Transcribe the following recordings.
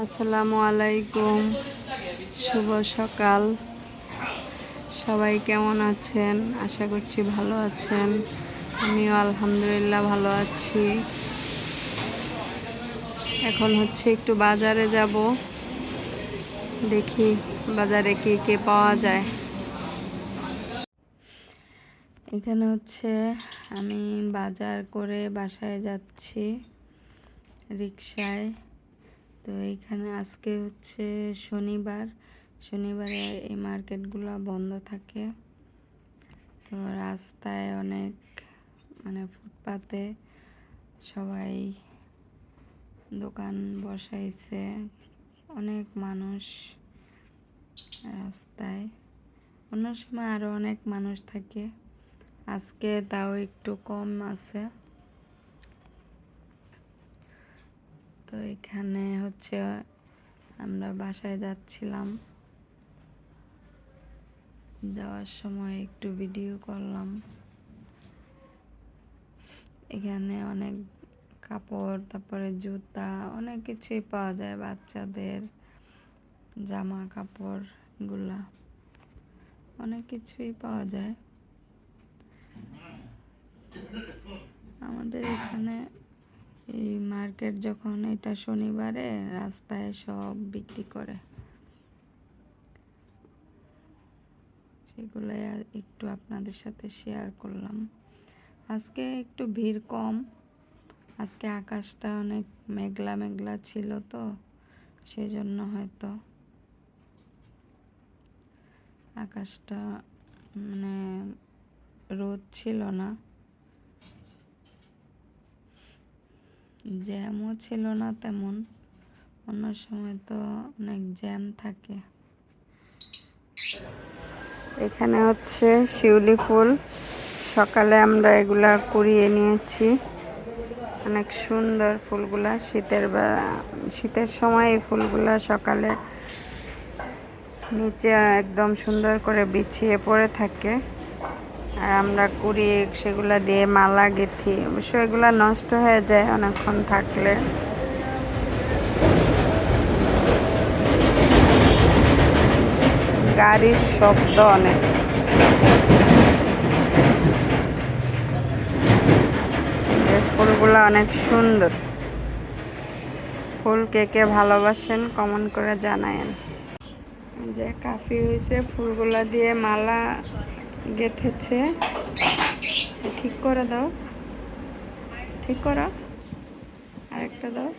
আসসালামু আলাইকুম। শুভ সকাল। সবাই কেমন আছেন? আশা করছি ভালো আছেন। আমিও আলহামদুলিল্লাহ ভালো আছি। এখন হচ্ছে একটু বাজারে যাব। দেখি বাজারে কি কে পাওয়া যায়। এখানে হচ্ছে আমি বাজার করে বাসায় যাচ্ছি। রিক্সায়। তো এখানে আজকে হচ্ছে শনিবার। শনিবারে এই মার্কেটগুলো বন্ধ থাকে। তো রাস্তায় অনেক মানে ফুটপাতে সবাই দোকান বসাইছে। অনেক মানুষ রাস্তায়। অন্য সময় আরও অনেক মানুষ থাকে। আজকে তাও একটু কম আছে। তো এখানে হচ্ছে আমরা বাসায় যাচ্ছিলাম। যাওয়ার সময় একটু ভিডিও করলাম। এখানে অনেক কাপড়, তারপরে জুতা, অনেক কিছুই পাওয়া যায় বাচ্চাদের। জামা কাপড়গুলা অনেক কিছুই পাওয়া যায় আমাদের এখানে এই মার্কেট যখন এটা শনিবারে রাস্তায় সব বিক্রি করে। সেগুলোই আর একটু আপনাদের সাথে শেয়ার করলাম। আজকে একটু ভিড় কম। আজকে আকাশটা অনেক মেঘলা মেঘলা ছিল তো সেই জন্য হয়তো আকাশটা মানে রোদ ছিল না। জ্যামও ছিল না তেমন। অন্য সময় তো অনেক জ্যাম থাকে। এখানে হচ্ছে শিউলি ফুল। সকালে আমরা এগুলা কুড়িয়ে নিয়েছি। অনেক সুন্দর ফুলগুলা। শীতের শীতের সময় এই ফুলগুলা সকালে নিচে একদম সুন্দর করে বিছিয়ে পড়ে থাকে। আর আমরা কুড়িয়ে সেগুলা দিয়ে মালা গেঁথি। অবশ্য এগুলা নষ্ট হয়ে যায় অনেকক্ষণ থাকলে। গাড়ির শব্দ অনেক। ফুলগুলো অনেক সুন্দর। ফুল কে কে ভালোবাসেন কমন করে জানায়েন। যে কাফি হয়েছে ফুলগুলা দিয়ে মালা গেঁথেছে। ঠিক করে দাও। ঠিক করো। আরেকটা দাও।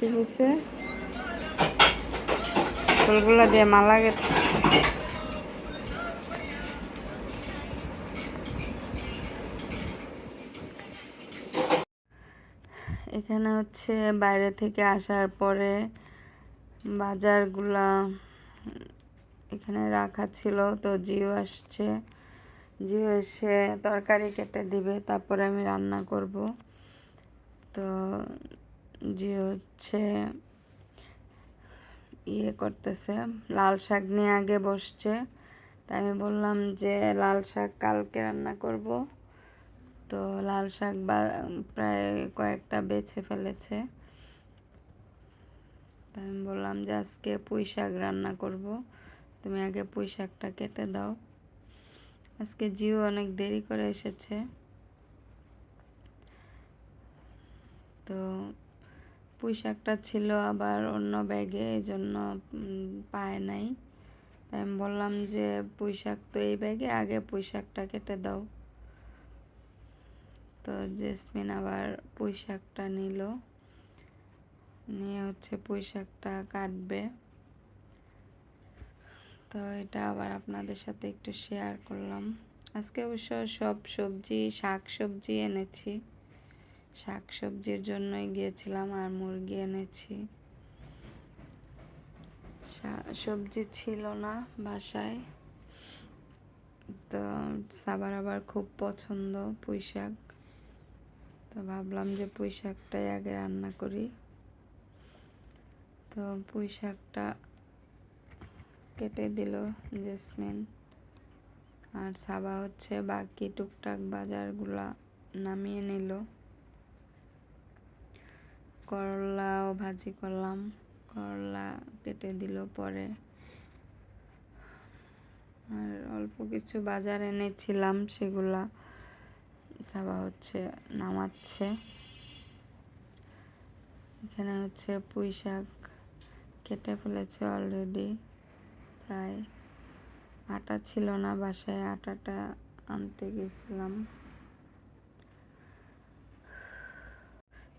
যে হয়েছে। ফুলগুলা দিয়ে মালা গেঁথেছে এখানে হচ্ছে বাইরে থেকে আসার পরে বাজারগুলা এখানে রাখা ছিল, তো জিও আসছে। জিও এসে তরকারি কেটে দিবে, তারপরে আমি রান্না করব। তো জিও হচ্ছে ইয়ে করতেছে, লাল শাক নিয়ে আগে বসছে। তাই আমি বললাম যে, লাল শাক কালকে রান্না করব। তো লাল শাক বা, প্রায় কয়েকটা বেছে ফেলেছে। তাই আমি বললাম যে, আজকে পুঁই শাক রান্না করব। তুমি আগে পুঁই শাকটা কেটে দাও। আজকে জিও অনেক দেরি করে এসেছে। তো পুঁই শাকটা ছিল আবার অন্য ব্যাগে এই জন্য পায় নাই। তাই আমি বললাম যে পুঁই শাক তো এই ব্যাগে, আগে পুঁই শাকটা কেটে দাও। তো জেসমিন আবার পুঁই শাকটা নিল। নিয়ে হচ্ছে পুঁই শাকটা কাটবে। তো এটা আবার আপনাদের সাথে একটু শেয়ার করলাম। আজকে অবশ্য সব সবজি শাক সবজি এনেছি। শাক সবজির জন্যই গিয়েছিলাম আর মুরগি এনেছি। সবজি ছিল না বাসায়। তো সাবার আবার খুব পছন্দ পুঁই শাক। তো ভাবলাম যে পুঁই শাকটাই আগে রান্না করি। তো পুঁই শাকটা কেটে দিল জেসমিন। আর সাবা হচ্ছে বাকি টুকটাক বাজারগুলা নামিয়ে নিল। করলাও ভাজি করলাম, করলা কেটে দিল পরে। আর অল্প কিছু বাজার এনেছিলাম, সেগুলা সাবা হচ্ছে নামাচ্ছে। এখানে হচ্ছে পুঁই শাক কেটে ফেলেছে অলরেডি প্রায় আটা ছিল না, বাসায় আটাটা আনতে গেছিলাম।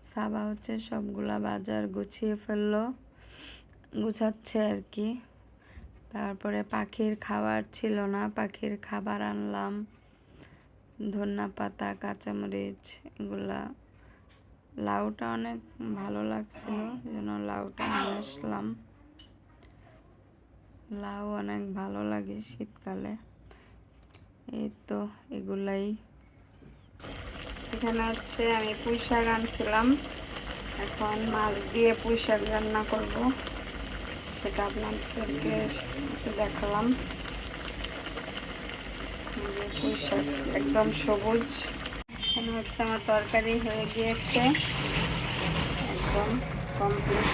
সাবা হচ্ছে সবগুলা বাজার গুছিয়ে ফেলল, গুছাচ্ছে আর কি। তারপরে পাখির খাবার ছিল না, পাখির খাবার আনলাম ধন্যা পাতা, কাঁচামরিচ এগুলা। লাউটা অনেক ভালো লাগছিল যেন লাউটা নিয়ে আসলাম। লাউ অনেক ভালো লাগে শীতকালে। এই তো এগুলাই। এখানে হচ্ছে আমি পুঁই শাক আনছিলাম। এখন মাছ দিয়ে পুঁই শাক রান্না করব। সেটা আপনাদেরকে দেখালাম। পুঁই শাক একদম সবুজ। এখানে হচ্ছে আমার তরকারি হয়ে গিয়েছে। একদম কমপ্লিট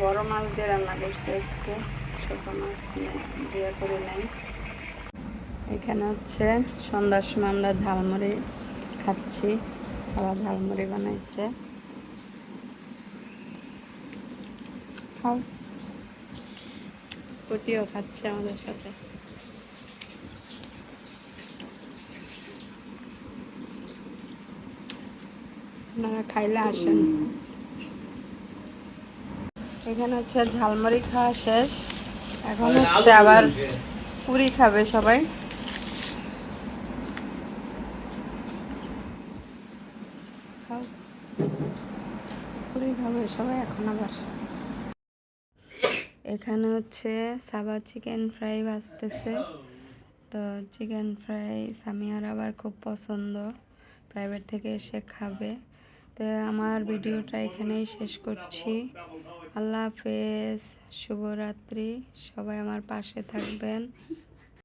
বড় মাছ দিয়ে রান্না করছে আজকে। ছোট মাছ করে এখানে হচ্ছে সন্ধ্যার সময় আমরা ঝালমুড়ি খাচ্ছি। খাওয়া ঝালমুড়ি বানাইছে। কুটিও খাচ্ছে আমাদের সাথে। আপনারা খাইলে আসেন। এখানে হচ্ছে ঝালমুড়ি খাওয়া শেষ। এখন হচ্ছে আবার পুরি খাবে সবাই। পুরি খাবে সবাই এখন আবার। এখানে হচ্ছে সাবা চিকেন ফ্রাই ভাজতেছে তো চিকেন ফ্রাই সামিয়ার আবার খুব পছন্দ। প্রাইভেট থেকে এসে খাবে। তো আমার ভিডিওটা এখানেই শেষ করছি। আল্লাহ হাফেজ শুভরাত্রি। সবাই আমার পাশে থাকবেন।